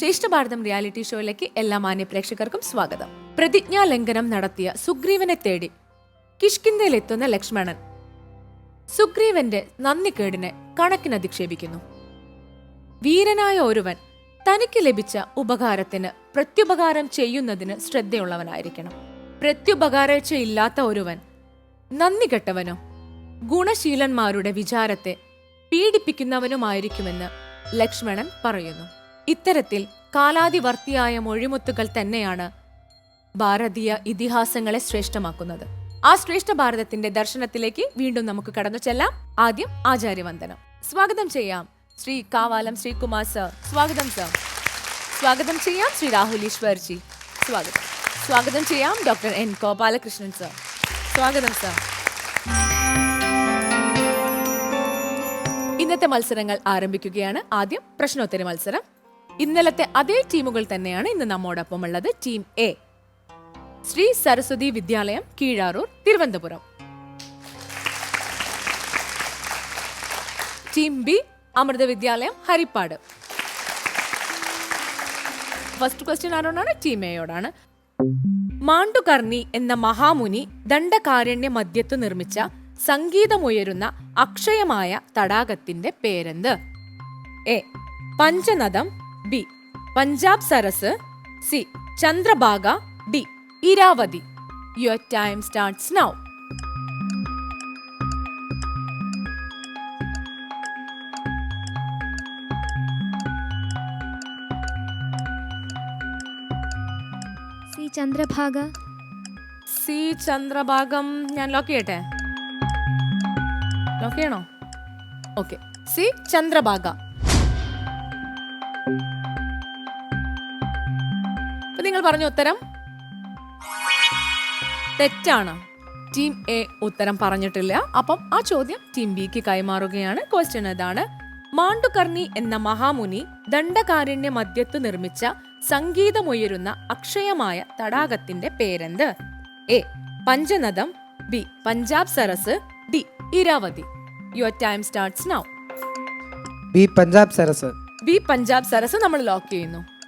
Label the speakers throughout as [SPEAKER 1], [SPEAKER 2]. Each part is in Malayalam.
[SPEAKER 1] ശ്രേഷ്ഠ ഭാരതം
[SPEAKER 2] റിയാലിറ്റി ഷോയിലേക്ക് എല്ലാ മാന്യ പ്രേക്ഷകർക്കും സ്വാഗതം. പ്രതിജ്ഞാ ലംഘനം നടത്തിയ സുഗ്രീവനെ തേടി കിഷ്കിന്ദയിലെത്തുന്ന ലക്ഷ്മണൻ. സുഗ്രീവന്റെ നന്ദിക്കേടിനെ കണക്കിനധിക്ഷേപിക്കുന്നു വീരനായ ഒരുവൻ തനിക്ക് ലഭിച്ച ഉപകാരത്തിന് പ്രത്യുപകാരം ചെയ്യുന്നതിന് ശ്രദ്ധയുള്ളവനായിരിക്കണം. പ്രത്യുപകാരയില്ലാത്ത ഒരുവൻ നന്ദി കെട്ടവനോ ഗുണശീലന്മാരുടെ വിചാരത്തെ പീഡിപ്പിക്കുന്നവനുമായിരിക്കുമെന്ന് ലക്ഷ്മണൻ പറയുന്നു. ഇത്തരത്തിൽ കാലാതിവർത്തിയായ മൊഴിമുത്തുകൾ തന്നെയാണ് ഭാരതീയ ഇതിഹാസങ്ങളെ ശ്രേഷ്ഠമാക്കുന്നത്. ആ ശ്രേഷ്ഠ ഭാരതത്തിന്റെ ദർശനത്തിലേക്ക് വീണ്ടും നമുക്ക് കടന്നു ചെല്ലാം. ആദ്യം ആചാര്യവന്ദനം. സ്വാഗതം ചെയ്യാം ശ്രീ കാവാലം ശ്രീകുമാർ സർ. സ്വാഗതം സർ. സ്വാഗതം ചെയ്യാം ശ്രീ രാഹുൽ ഈശ്വർജി സ്വാഗതം. സ്വാഗതം ചെയ്യാം ഡോക്ടർ എൻ ഗോപാലകൃഷ്ണൻ സർ. സ്വാഗതം സർ. ഇന്നത്തെ മത്സരങ്ങൾ ആരംഭിക്കുകയാണ്. ആദ്യം പ്രശ്നോത്തര മത്സരം. ഇന്നലത്തെ അതേ ടീമുകൾ തന്നെയാണ് ഇന്ന് നമ്മോടൊപ്പം ഉള്ളത്. Team A Sree Saraswathi Vidyalayam Keezharoor Thiruvananthapuram. Team B Amrita Vidyalayam Haripad. First question ആരോടാണ്? ടീം എയോടാണ്. മാണ്ടുകർണി എന്ന മഹാമുനി ദണ്ഡകാരണ്യ മധ്യത്ത് നിർമ്മിച്ച സംഗീതമുയരുന്ന അക്ഷയമായ തടാകത്തിന്റെ പേരെന്ത്? A Panchanadam B. Punjab Saras C. Chandrabhaga D. Iravati. Your time starts now
[SPEAKER 3] C Chandrabhaga.
[SPEAKER 2] C ചന്ദ്രഭാഗം ഞാൻ ലോക്ക് ചെയ്യട്ടെ? ലോക്ക് ചെയ്യണോ? Okay C Chandrabhaga. അപ്പൊ നിങ്ങൾ പറഞ്ഞ ഉത്തരം? തെറ്റാണ്. ടീം എ ഉത്തരം പറഞ്ഞിട്ടില്ല. അപ്പം ആ ചോദ്യം ടീം ബിക്ക് കൈമാറുകയാണ്. ക്വസ്റ്റ്യൻ ഇതാണ് മാണ്ടുകർണി എന്ന മഹാമുനി ദണ്ഡകാരണ്യ മധ്യത്ത് നിർമ്മിച്ച സംഗീതമുയരുന്ന അക്ഷയമായ തടാകത്തിന്റെ പേരെന്ത്? A. Panchanadam B. Punjab Saras D. Iravati. Your time starts now
[SPEAKER 4] B Punjab Saras.
[SPEAKER 2] B Punjab Saras നമ്മൾ ലോക്ക് ചെയ്യുന്നു.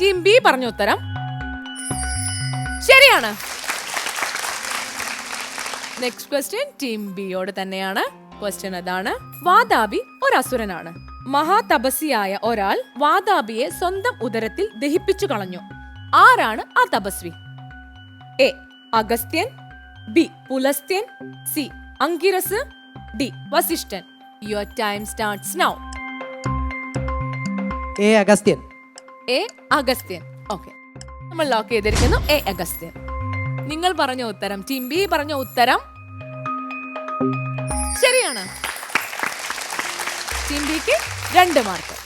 [SPEAKER 2] ടീം ബി പറഞ്ഞ ഉത്തരം. ശരിയാണ്. നെക്സ്റ്റ് ക്വസ്റ്റ്യൻ ടീം ബിയോട് തന്നെയാണ്. ക്വസ്റ്റ്യൻ അതാണ്. വാതാബി ഒരു അസുരനാണ് മഹാതപസ്വിയായ ഒരാൾ വാദാബിയെ സ്വന്തം ഉദരത്തിൽ ദഹിപ്പിച്ചു കളഞ്ഞു. ആരാണ് ആ തപസ്വി? A Agasthyan B Pulasthyan C Angiras D Vasishtan. Your time starts now
[SPEAKER 4] A Agasthyan.
[SPEAKER 2] A Agasthyan. Okay. നമ്മൾ ലോക്ക് ചെയ്തിരിക്കുന്നു എ അഗസ്ത്യൻ. നിങ്ങൾ പറഞ്ഞ ഉത്തരം ടീം ബി പറഞ്ഞ ഉത്തരം ശരിയാണ്. ടീം ബിക്ക് രണ്ട് മാർക്ക്.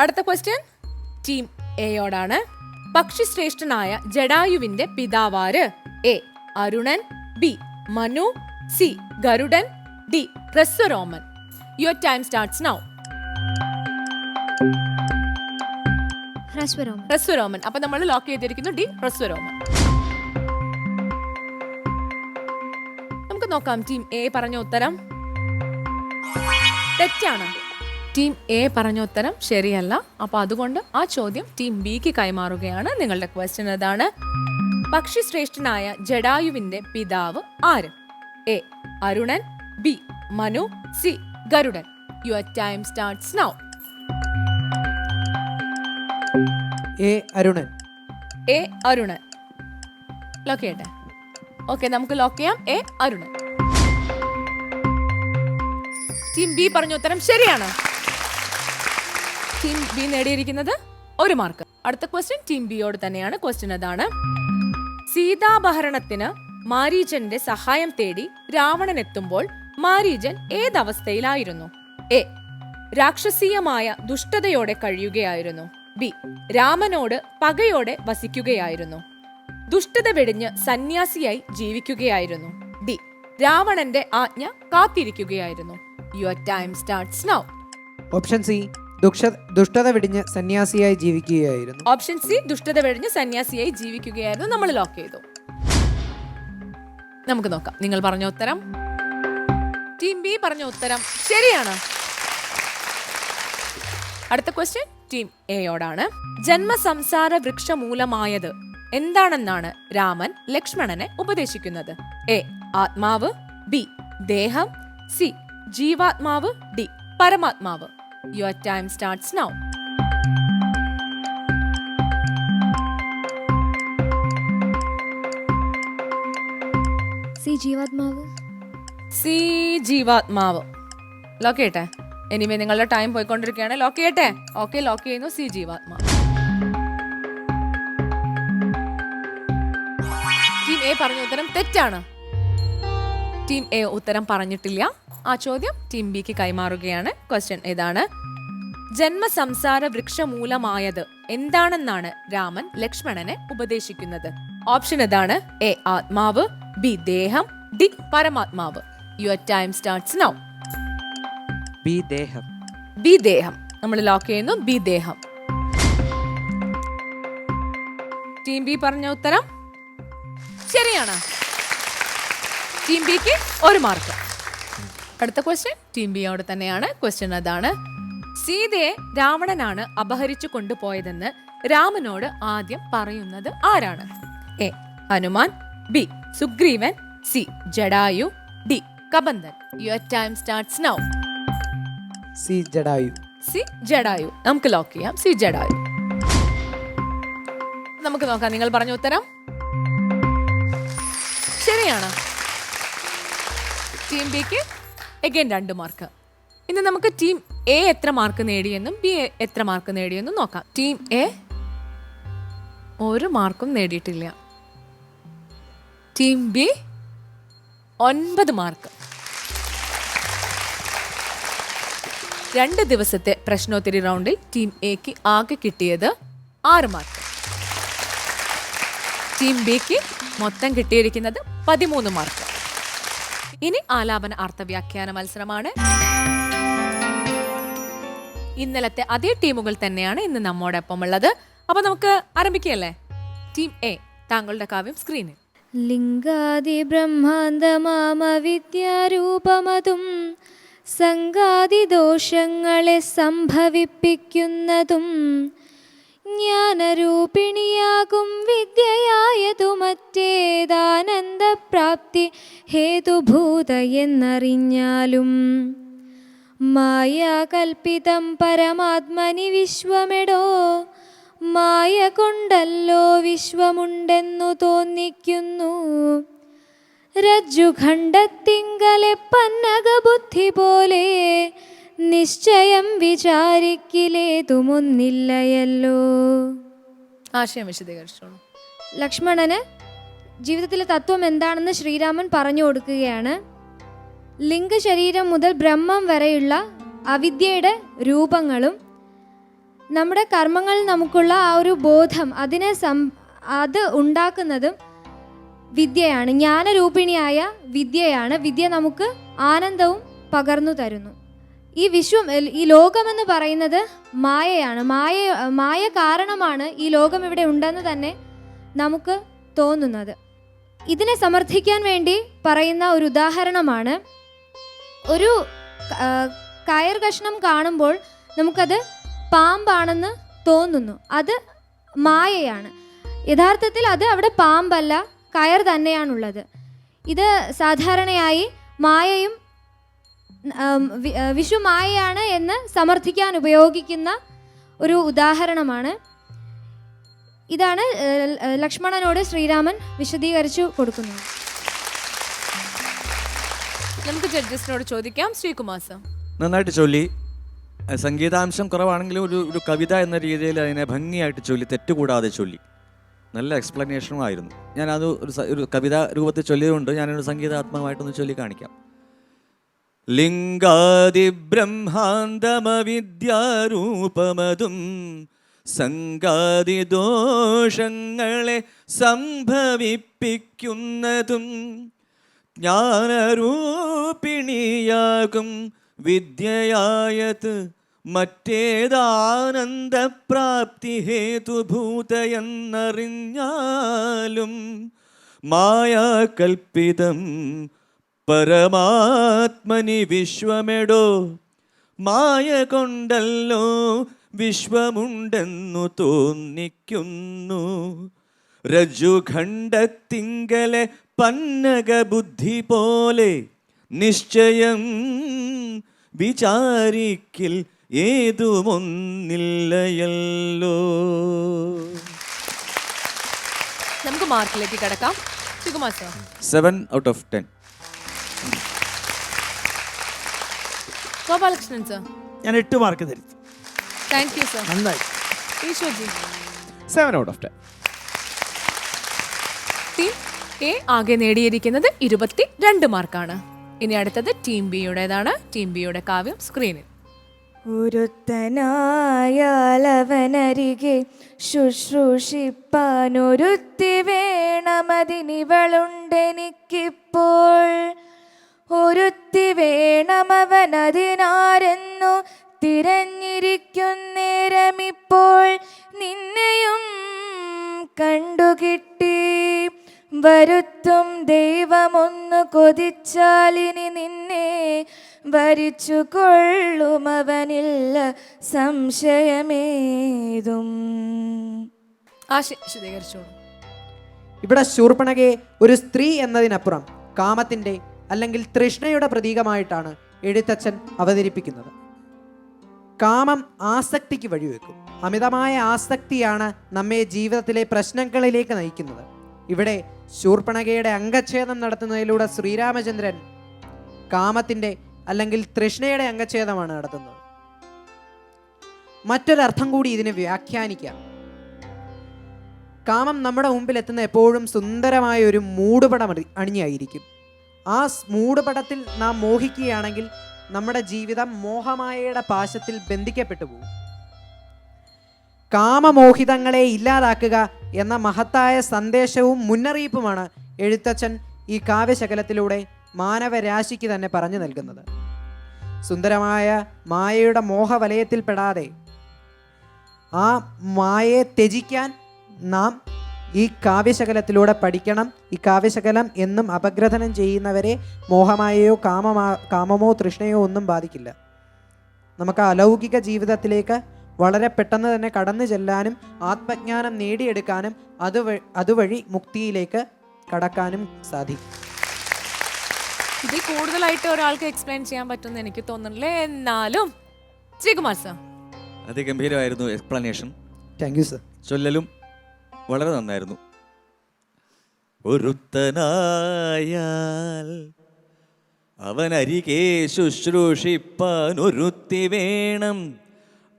[SPEAKER 2] അടുത്ത ക്വസ്റ്റ്യൻ ടീം എയോടാണ് പക്ഷിശ്രേഷ്ഠനായ ജഡായുവിന്റെ പിതാവാര് A Arunan B Manu C Garudan D Hraswaroman. Your time starts now
[SPEAKER 3] Hraswaroman
[SPEAKER 2] Hraswaroman അപ്പൊ നമ്മൾ ലോക്ക് ചെയ്തിരിക്കുന്നു ഡി ഹ്രസ്വരോമൻ നമുക്ക് നോക്കാം ടീം എ പറഞ്ഞ ഉത്തരം. തെറ്റാണ്. ടീം എ പറഞ്ഞ ഉത്തരം ശരിയല്ല. അപ്പൊ അതുകൊണ്ട് ആ ചോദ്യം ടീം ബിക്ക് കൈമാറുകയാണ്. നിങ്ങളുടെ ക്വസ്റ്റ്യൻ അതാണ് പക്ഷിശ്രേഷ്ഠനായ ജഡായുവിന്റെ പിതാവ് ആര്? A Arunan. B Manu. C Garudan. Your time starts now
[SPEAKER 4] A Arunan.
[SPEAKER 2] A Arunan. Lock ചെയ്യട്ടെ. ഓക്കെ നമുക്ക് ലോക്ക് ചെയ്യാം. എ അരുണൻ. ടീം ബി പറഞ്ഞ ഉത്തരം ശരിയാണ്. ടീം ബി നേടിയിരിക്കുന്നത് ഒരു മാർക്ക് അടുത്ത ക്വസ്റ്റ്യൻ ടീം ബിയോട് തന്നെയാണ്. ക്വസ്റ്റ്യൻ അതാണ്. സീതാപഹരണത്തിന് മാരീജന്റെ സഹായം തേടി രാവണൻ എത്തുമ്പോൾ മാരീജൻ ഏതവസ്ഥയിലായിരുന്നു? എ. രാക്ഷസീയമായ ദുഷ്ടതയോടെ കഴിയുകയായിരുന്നു. ബി. രാമനോട് പകയോടെ വസിക്കുകയായിരുന്നു. ദുഷ്ടത വെടിഞ്ഞ് സന്യാസിയായി ജീവിക്കുകയായിരുന്നു. ഡി. രാവണന്റെ ആജ്ഞ കാത്തിരിക്കുകയായിരുന്നു. Your time starts now
[SPEAKER 4] option C ദുഷ്ടത വെടിഞ്ഞ് സന്യാസിയായി ജീവിക്കുകയായിരുന്നു.
[SPEAKER 2] ഓപ്ഷൻ സി ദുഷ്ടത വെടിഞ്ഞ് സന്യാസിയായി ജീവിക്കുകയായിരുന്നു. നമ്മൾ ലോക്ക് ചെയ്തു. നമുക്ക് നോക്കാം. നിങ്ങൾ പറഞ്ഞ ഉത്തരം? ടീം ബി പറഞ്ഞ ഉത്തരം ശരിയാണ്. അടുത്ത ക്വസ്റ്റ്യൻ ടീം എയോടാണ് ജന്മസംസാര വൃക്ഷമൂലമായത് എന്താണെന്നാണ് രാമൻ ലക്ഷ്മണനെ ഉപദേശിക്കുന്നത്? എ ആത്മാവ്. ബി ദേഹം. സി ജീവാത്മാവ്. ഡി പരമാത്മാവ്. Your time starts now
[SPEAKER 3] C ജീവാത്മാവ്.
[SPEAKER 2] സി ജീവാത്മാവ്. ലോക്ക് ചെയ്യട്ടെ? എനിവേ നിങ്ങളുടെ ടൈം പോയിക്കൊണ്ടിരിക്കുകയാണ്. ലോക്ക് ചെയ്യട്ടെ? ഓക്കെ ലോക്ക് ചെയ്യുന്നു സി ജീവാത്മ. ടീം എ പറഞ്ഞ ഉത്തരം തെറ്റാണ്. ടീം എ ഉത്തരം പറഞ്ഞിട്ടില്ല. ആ ചോദ്യം ടീം ബിക്ക് കൈമാറുകയാണ്. ക്വസ്റ്റ്യൻ ഇതാണ് ജന്മസംസാര വൃക്ഷമൂലമായത് എന്താണെന്നാണ് രാമൻ ലക്ഷ്മണനെ ഉപദേശിക്കുന്നത്. ഓപ്ഷൻ ഇതാണ് എ ആത്മാവ്. ബി ദേഹം. ഡി പരമാത്മാവ്. യുവർ ടൈം സ്റ്റാർട്ട്സ് നൗ നമ്മൾ ലോക്ക് ചെയ്യുന്നു. ബി ദേഹം ടീം ബി പറഞ്ഞ ഉത്തരം? ശരിയാണ്. ടീം ബിക്ക് ഒരു മാർക്ക് അടുത്ത ക്വസ്റ്റ്യൻ ടീം ബിയോട് തന്നെയാണ്. ക്വസ്റ്റ്യൻ അതാണ്. സീതയെ രാവണനാണ് അപഹരിച്ചു കൊണ്ടുപോയതെന്ന് രാമനോട് ആദ്യം പറയുന്നത് ആരാണ്? A Hanuman. B Sugreevan. C Jatayu. D Kabandhan. Your time starts now
[SPEAKER 4] C Jatayu.
[SPEAKER 2] C Jatayu. നമുക്ക് ലോക്ക് ചെയ്യാം. സി ജഡായു. നമുക്ക് നോക്കാം നിങ്ങൾ പറഞ്ഞ ഉത്തരം? ശരിയാണ്. ടീം ബിക്ക് എഗൈൻ രണ്ട് മാർക്ക് ഇന്ന് നമുക്ക് ടീം എ എത്ര മാർക്ക് നേടിയെന്നും ബി എത്ര മാർക്ക് നേടിയെന്നും നോക്കാം. ടീം എ ഒരു മാർക്കും നേടിയിട്ടില്ല. ടീം ബി ഒൻപത് മാർക്ക് രണ്ട് ദിവസത്തെ പ്രശ്നോത്തരി റൗണ്ടിൽ ടീം എക്ക് ആകെ കിട്ടിയത് ആറ് മാർക്ക് ടീം ബിക്ക് മൊത്തം കിട്ടിയിരിക്കുന്നത് പതിമൂന്ന് മാർക്ക് ഇനി ആലാപന അർത്ഥവ്യാഖ്യാന മത്സരമാണ്. ഇന്നലത്തെ അതേ ടീമുകൾ തന്നെയാണ് ഇന്ന് നമ്മോടൊപ്പം ഉള്ളത് അപ്പൊ നമുക്ക് ആരംഭിക്കുകയല്ലേ? ടീം എ താങ്കളുടെ കാവ്യം സ്ക്രീനിൽ
[SPEAKER 3] ലിംഗാദി ബ്രഹ്മാന്തമാമ വിദ്യാരൂപമതും സംഗാദിദോഷങ്ങളെ സംഭവിപ്പിക്കുന്നതും ജ്ഞാനരൂപിണിയാകും വിദ്യയായതു മറ്റേതാനന്ദപ്രാപ്തി ഹേതുഭൂത എന്നറിഞ്ഞാലും. മായാകൽപ്പിതം പരമാത്മനി വിശ്വമെടോ? മായ കൊണ്ടല്ലോ വിശ്വമുണ്ടെന്നു തോന്നിക്കുന്നു. രജ്ജുഖണ്ഡത്തിങ്കലെ പന്നക ബുദ്ധി പോലെ നിശ്ചയം വിചാരിക്കിലേതുമൊന്നില്ലയല്ലോ.
[SPEAKER 2] ആശയം വിശദീകരിച്ചോളൂ.
[SPEAKER 3] ലക്ഷ്മണന് ജീവിതത്തിലെ തത്വം എന്താണെന്ന് ശ്രീരാമൻ പറഞ്ഞു കൊടുക്കുകയാണ്. ലിംഗ ശരീരം മുതൽ ബ്രഹ്മം വരെയുള്ള അവിദ്യയുടെ രൂപങ്ങളും നമ്മുടെ കർമ്മങ്ങളിൽ നമുക്കുള്ള ആ ഒരു ബോധം അതിനെ സം അത് ഉണ്ടാക്കുന്നതും വിദ്യയാണ്. ജ്ഞാനരൂപിണിയായ വിദ്യയാണ്. വിദ്യ നമുക്ക് ആനന്ദവും പകർന്നു തരുന്നു. ഈ വിശ്വം ഈ ലോകമെന്ന് പറയുന്നത് മായയാണ്. മായ മായ കാരണമാണ് ഈ ലോകം ഇവിടെ ഉണ്ടെന്ന് തന്നെ നമുക്ക് തോന്നുന്നത്. ഇതിനെ സമർത്ഥിക്കാൻ വേണ്ടി പറയുന്ന ഒരു ഉദാഹരണമാണ്. ഒരു കയർ കഷ്ണം കാണുമ്പോൾ നമുക്കത് പാമ്പാണെന്ന് തോന്നുന്നു. അത് മായയാണ്. യഥാർത്ഥത്തിൽ അത് അവിടെ പാമ്പല്ല. കയർ തന്നെയാണുള്ളത്. ഇത് സാധാരണയായി മായയും വിഷു മായയാണ് എന്ന് സമർത്ഥിക്കാൻ ഉപയോഗിക്കുന്ന ഒരു ഉദാഹരണമാണ്. ഇതാണ് ലക്ഷ്മണനോട് ശ്രീരാമൻ വിശദീകരിച്ചു കൊടുക്കുന്നത്.
[SPEAKER 2] നമുക്ക് ജഡ്ജസിനോട് ചോദിക്കാം. ശ്രീകുമാർ സർ.
[SPEAKER 5] നന്നായിട്ട് ചൊല്ലി. സംഗീതാംശം കുറവാണെങ്കിലും ഒരു ഒരു കവിത എന്ന രീതിയിൽ അതിനെ ഭംഗിയായിട്ട് ചൊല്ലി. തെറ്റുകൂടാതെ ചൊല്ലി. നല്ല എക്സ്പ്ലനേഷനും ആയിരുന്നു. ഞാനത് ഒരു ഒരു കവിത രൂപത്തിൽ ചൊല്ലിയതുകൊണ്ട് ഞാനൊരു സംഗീതാത്മകമായിട്ടൊന്ന് ചൊല്ലി കാണിക്കാം. ലിംഗാദി ബ്രഹ്മാന്തമവിദ്യാരൂപമതും സംഗാദി ദോഷങ്ങളെ സംഭവിപ്പിക്കുന്നതും ജ്ഞാനരൂപിണിയാകും വിദ്യയായത് മറ്റേതാനന്ദപ്രാപ്തി ഹേതുഭൂതയെന്നറിഞ്ഞാലും മായാകൽപ്പിതം പരമാത്മനി വിശ്വമെടോ. മായ കൊണ്ടല്ലോ വിശ്വമുണ്ടെന്നു തോന്നിക്കുന്നു. രജുഖണ്ഡത്തിങ്കലെ പന്നക ബുദ്ധി പോലെ നിശ്ചയം വിചാരിക്കിൽ ഏതുമൊന്നില്ലയല്ലോ.
[SPEAKER 2] നമുക്ക് മാർക്കിലേക്ക് കിടക്കാം. Sukumar sir.
[SPEAKER 5] Seven out of ten
[SPEAKER 2] Gopalakrishnan sir.
[SPEAKER 6] ഞാൻ എട്ട് മാർക്ക് തരും
[SPEAKER 2] താങ്ക് യു സർ
[SPEAKER 6] നന്നായി.
[SPEAKER 2] Eshwarji
[SPEAKER 7] seven out of ten
[SPEAKER 2] team A ആകെ നേടിയിരിക്കുന്നത് ഇരുപത്തി രണ്ട് മാർക്കാണ്. ഇനി അടുത്തത് ടീം ബിയുടേതാണ് ടീം ബിയുടെ കാവ്യം സ്ക്രീനിൽ
[SPEAKER 8] ഒരുത്തനായാലവനരികെ ശുശ്രൂഷിപ്പാനൊരുത്തി വേണമതിനിവളുണ്ടെനിക്കിപ്പോൾ. ഒരുത്തി വേണമവനതിനാരെന്നു തിരഞ്ഞിരിക്കുന്നേരമിപ്പോൾ നിന്നെയും കണ്ടുകിട്ടി. വരുത്തും ദൈവമൊന്നു കൊതിച്ചാലിനി നിന്നെ വരിച്ചു കൊള്ളുമവനില്ല സംശയമേതും.
[SPEAKER 4] ഇവിടെ ശൂർപ്പണകയെ ഒരു സ്ത്രീ എന്നതിനപ്പുറം കാമത്തിന്റെ അല്ലെങ്കിൽ തൃഷ്ണയുടെ പ്രതീകമായിട്ടാണ് എഴുത്തച്ഛൻ അവതരിപ്പിക്കുന്നത്. കാമം ആസക്തിക്ക് വഴിവെക്കും അമിതമായ ആസക്തിയാണ് നമ്മെ ജീവിതത്തിലെ പ്രശ്നങ്ങളിലേക്ക് നയിക്കുന്നത്. ഇവിടെ ശൂർപ്പണകയുടെ അംഗച്ഛേദം നടത്തുന്നതിലൂടെ ശ്രീരാമചന്ദ്രൻ കാമത്തിന്റെ അല്ലെങ്കിൽ തൃഷ്ണയുടെ അംഗച്ഛേദമാണ് നടത്തുന്നത്. മറ്റൊരർത്ഥം കൂടി ഇതിനെ വ്യാഖ്യാനിക്കാം. കാമം നമ്മുടെ മുമ്പിൽ എത്തുന്ന എപ്പോഴും സുന്ദരമായ ഒരു മൂടുപടം അണി- അണിഞ്ഞായിരിക്കും. ആ മൂടുപടത്തിൽ നാം മോഹിക്കുകയാണെങ്കിൽ നമ്മുടെ ജീവിതം മോഹമായയുടെ പാശത്തിൽ ബന്ധിക്കപ്പെട്ടു പോകും. കാമമോഹിതങ്ങളെ ഇല്ലാതാക്കുക എന്ന മഹത്തായ സന്ദേശവും മുന്നറിയിപ്പുമാണ് എഴുത്തച്ഛൻ ഈ കാവ്യശകലത്തിലൂടെ മാനവരാശിക്ക് തന്നെ പറഞ്ഞു നൽകുന്നത്. സുന്ദരമായ മായയുടെ മോഹവലയത്തിൽപ്പെടാതെ ആ മായയെ ത്യജിക്കാൻ നാം ഈ കാവ്യശകലത്തിലൂടെ പഠിക്കണം. ഈ കാവ്യശകലം എന്നും അപഗ്രഥനം ചെയ്യുന്നവരെ മോഹമായയോ കാമമാ കാമമോ തൃഷ്ണയോ ഒന്നും ബാധിക്കില്ല. നമുക്ക് അലൗകിക ജീവിതത്തിലേക്ക് വളരെ പെട്ടെന്ന് തന്നെ കടന്നു ചെല്ലാനും ആത്മജ്ഞാനം നേടിയെടുക്കാനും അതുവഴി അതുവഴി മുക്തിയിലേക്ക് കടക്കാനും സാധിക്കും.
[SPEAKER 2] ഇതിൽ കൂടുതലായിട്ട് ഒരാൾക്ക് എക്സ്പ്ലെയിൻ ചെയ്യാൻ പറ്റുമെന്ന് എനിക്ക് തോന്നുന്നില്ല. എന്നാലും ശ്രീകുമാർ സർ
[SPEAKER 5] അതിഗംഭീരമായിരുന്നു എക്സ്പ്ലനേഷൻ
[SPEAKER 4] താങ്ക് യു സർ
[SPEAKER 5] ചൊല്ലലും വളരെ നന്നായിരുന്നു. ഒരുത്തനായാൽ അവനരികെ ശുശ്രൂഷിപ്പാൻ ഒരുത്തി വേണം.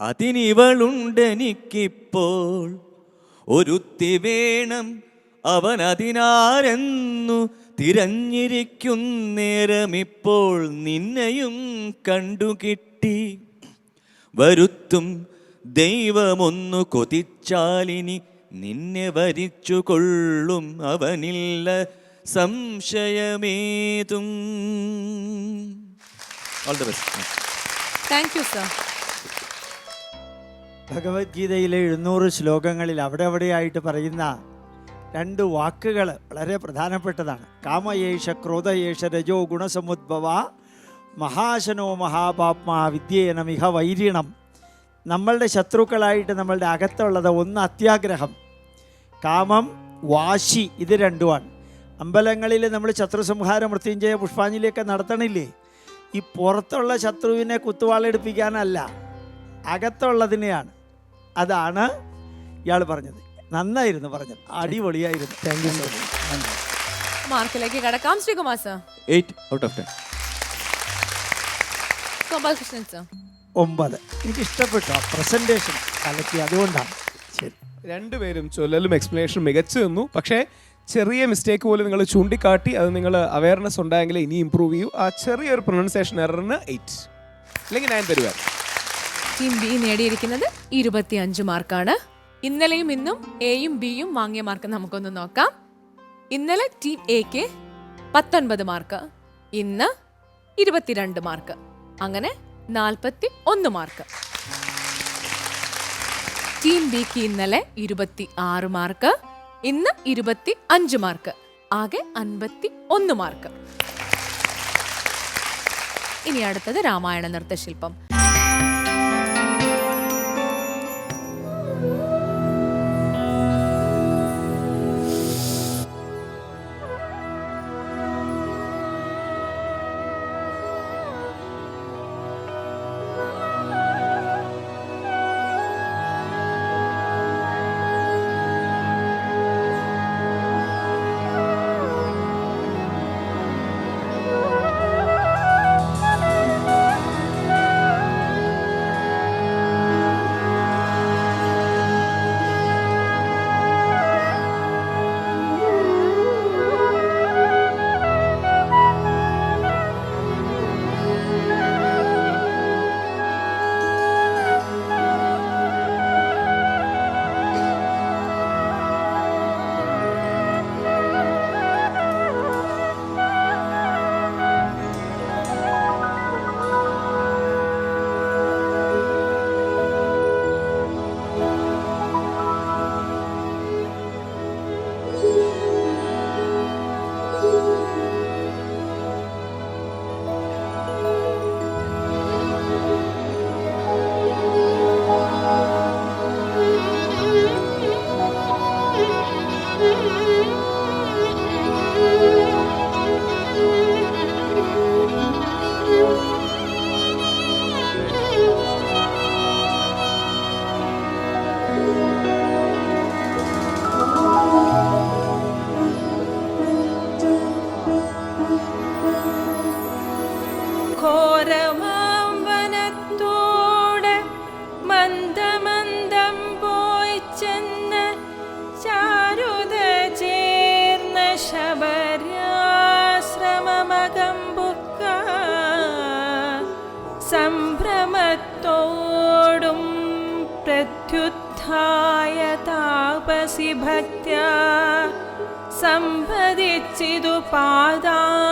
[SPEAKER 5] അതിനിവളുണ്ടെനിക്കിപ്പോൾ ഒരുത്തി വേണം. അവൻ അതിനാരെന്നു തിരഞ്ഞിരിക്കുന്നേരമിപ്പോൾ നിന്നെയും കണ്ടുകിട്ടി വരുത്തും ദൈവമൊന്നു കൊതിച്ചാലിനി നിന്നെ വരിച്ചു കൊള്ളും അവനില്ല സംശയമേതും. All the best
[SPEAKER 2] thank you sir
[SPEAKER 6] ഭഗവത്ഗീതയിലെ എഴുന്നൂറ് ശ്ലോകങ്ങളിൽ അവിടെ അവിടെയായിട്ട് പറയുന്ന രണ്ട് വാക്കുകൾ വളരെ പ്രധാനപ്പെട്ടതാണ്. കാമയേഷ ക്രോധയേഷ രജോ ഗുണസമുദ്ഭവ മഹാശനോ മഹാപാപ്മാ വിദ്യേനമിഹ വൈരിണം. നമ്മളുടെ ശത്രുക്കളായിട്ട് നമ്മളുടെ അകത്തുള്ളത് ഒന്ന് അത്യാഗ്രഹം. കാമം വാശി ഇത് രണ്ടുമാണ്. അമ്പലങ്ങളിൽ നമ്മൾ ശത്രുസംഹാര മൃത്യുഞ്ജയ പുഷ്പാഞ്ജലിയൊക്കെ നടത്തണില്ലേ? ഈ പുറത്തുള്ള ശത്രുവിനെ കുത്തുവാളെടുപ്പിക്കാനല്ല അകത്തുള്ളതിനെയാണ്. അതാണ് ഇയാൾ പറഞ്ഞത്. നന്നായിരുന്നു പറഞ്ഞത്. അടിപൊളിയായിരുന്നു. താങ്ക് യു സോ മച്ച്
[SPEAKER 2] മാർക്കിലേക്ക് കടക്കാം. Sreekumar sir.
[SPEAKER 5] Eight out of ten
[SPEAKER 2] Gopalakrishnan sir.
[SPEAKER 6] ഒമ്പത്. എനിക്ക് ഇഷ്ടപ്പെട്ടു ആ പ്രസന്റേഷൻ കലക്കി അതുകൊണ്ടാണ്. ശരി.
[SPEAKER 7] രണ്ടുപേരും ചൊല്ലലും എക്സ്പ്ലനേഷനും മികച്ചു നിന്നു. പക്ഷേ ചെറിയ മിസ്റ്റേക്ക് പോലും നിങ്ങൾ ചൂണ്ടിക്കാട്ടി അത് നിങ്ങൾ അവയർനെസ് ഉണ്ടായെങ്കിൽ ഇനി ഇമ്പ്രൂവ് ചെയ്യൂ. ആ ചെറിയൊരു പ്രൊനൗൺസിയേഷൻ എററിന് എയ്റ്റ് അല്ലെങ്കിൽ നയൻ തരുവാൻ
[SPEAKER 2] ടീം ബി നേടിയിരിക്കുന്നത് ഇരുപത്തിയഞ്ച് മാർക്കാണ് ഇന്നലെയും ഇന്നും എയും ബിയും വാങ്ങിയ മാർക്ക് നമുക്കൊന്ന് നോക്കാം. ഇന്നലെ ടീം എക്ക് പത്തൊൻപത് മാർക്ക്. ഇന്ന് ഇരുപത്തിരണ്ട് മാർക്ക്. അങ്ങനെ നാൽപ്പത്തി ഒന്ന് മാർക്ക് ടീം ബിക്ക് ഇന്നലെ ഇരുപത്തി ആറ് മാർക്ക്. ഇന്ന് ഇരുപത്തി അഞ്ച് മാർക്ക്. ആകെ അൻപത്തി ഒന്ന് മാർക്ക്. ഇനി അടുത്തത് രാമായണ നൃത്തശില്പം.
[SPEAKER 9] ഭക്ത്യാ സംഭരിച്ചിതു പാദാംബോരുഹയുഗത്തിങ്കൽ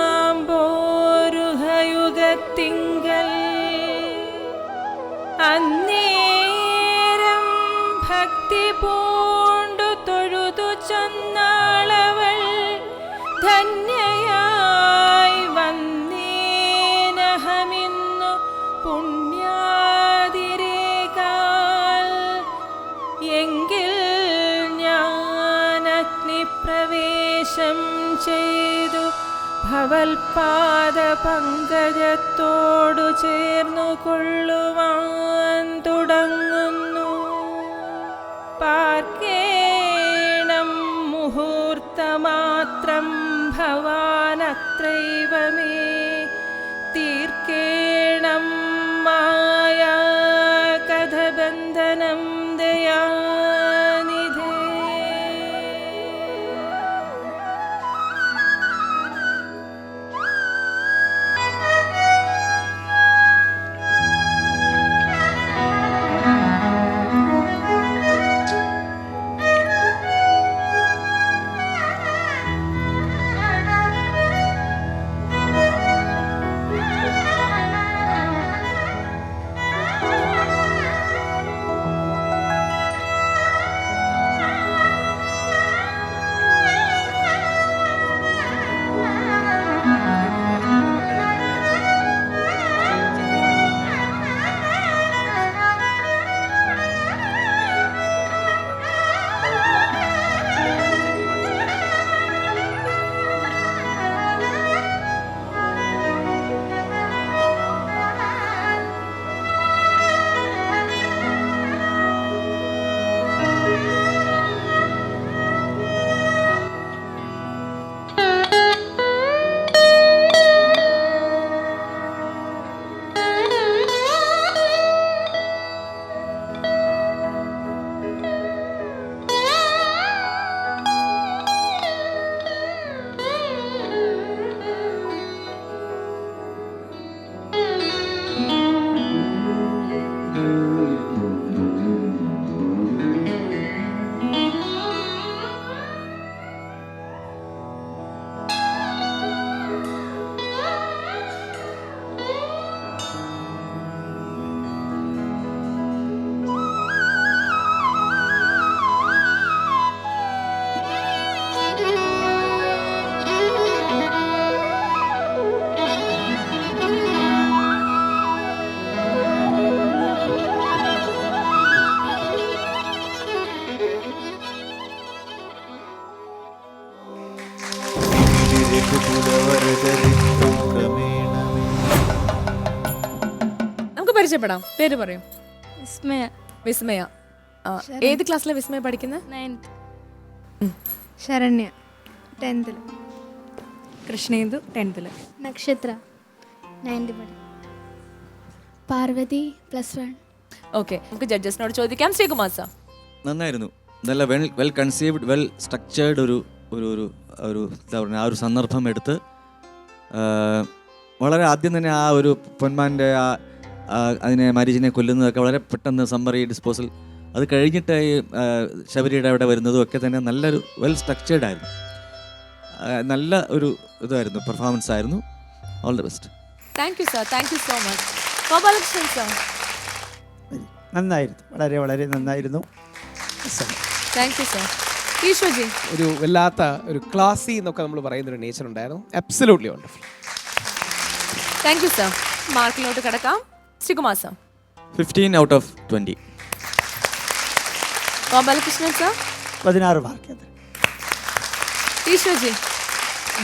[SPEAKER 9] അഗ്നിപ്രവേശം ചെയ്തു ഭവൽപാദ പങ്കജത്തോടു ചേർന്നു കൊള്ളുവാൻ തുടങ്ങുന്നു. പാർക്കേണം മുഹൂർത്തമാത്രം ഭവാനത്രൈവ
[SPEAKER 2] പരിചയപ്പെടാം പേര് പറയും.
[SPEAKER 8] വിസ്മയ.
[SPEAKER 2] വിസ്മയ. ആ, ഏത് ക്ലാസ്സിലെ വിസ്മയ പഠിക്കുന്നത്
[SPEAKER 8] നയൻത്ത്
[SPEAKER 3] ശരണ്യ ടെൻത്തിൽ
[SPEAKER 2] കൃഷ്ണേന്ദു ടെൻത്തിൽ
[SPEAKER 3] നക്ഷത്ര നയൻത് പഠി പാർവതി പ്ലസ് വൺ.
[SPEAKER 2] ഓക്കെ നമുക്ക് ജഡ്ജസിനോട് ചോദിക്കാം. ശ്രീകുമാർ സാർ.
[SPEAKER 5] നന്നായിരുന്നു. നല്ല well well conceived well structured ഒരു ഒരു ഒരു ഒരു എന്താ പറയുക ആ ഒരു സന്ദർഭം എടുത്ത് ആ, വളരെ ആദ്യം തന്നെ ആ ഒരു പൊന്മാന്റെ ആ ആ അതിനെ മാരീജിനെ കൊല്ലുന്നതൊക്കെ വളരെ പെട്ടെന്ന് സമ്മറി ഡിസ്പോസൽ. അത് കഴിഞ്ഞിട്ട് ഈ ശബരിയുടെ അവിടെ വരുന്നതും ഒക്കെ തന്നെ നല്ലൊരു വെൽ സ്ട്രക്ചേർഡ് ആയിരുന്നു. നല്ല ഒരു ഇതായിരുന്നു പെർഫോമൻസ് ആയിരുന്നു. All the best
[SPEAKER 2] thank you sir thank you so much Gopalakrishnan sir
[SPEAKER 6] നന്നായിരുന്നു. വളരെ വളരെ നന്നായിരുന്നു.
[SPEAKER 2] താങ്ക് യു സർ ഈശോജി.
[SPEAKER 7] ഒരു വല്ലാത്ത ഒരു ക്ലാസി എന്നൊക്കെ നമ്മൾ പറയുന്ന ഒരു നേച്ചർ ഉണ്ടായിരുന്നു absolutely wonderful
[SPEAKER 2] thank you sir മാർക്കിലോട്ട് കിടക്കാം. Sreekumar sir
[SPEAKER 5] fifteen out of twenty
[SPEAKER 2] Gopalakrishnan sir
[SPEAKER 6] പതിനാറ് മാർക്ക്
[SPEAKER 2] ഈശ്വജി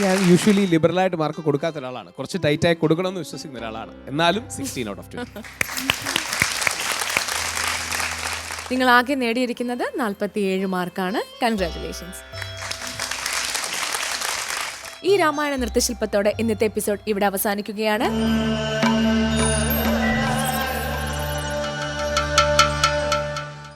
[SPEAKER 7] ഞാൻ യൂഷ്വലി ലിബറൽ ആയിട്ട് മാർക്ക് കൊടുക്കാത്ത ഒരാളാണ്. കുറച്ച് ടൈറ്റായി കൊടുക്കണമെന്ന് വിശ്വസിക്കുന്ന ഒരാളാണ്. എന്നാലും സിക്സ്റ്റീൻ ഔട്ട് ഓഫ് ടു
[SPEAKER 2] നിങ്ങൾ ആകെ നേടിയിരിക്കുന്നത് നാൽപ്പത്തിയേഴ് മാർക്കാണ് കൺഗ്രാറ്റുലേഷൻസ് ഈ രാമായണ നൃത്തശില്പത്തോടെ ഇന്നത്തെ എപ്പിസോഡ് ഇവിടെ അവസാനിക്കുകയാണ്.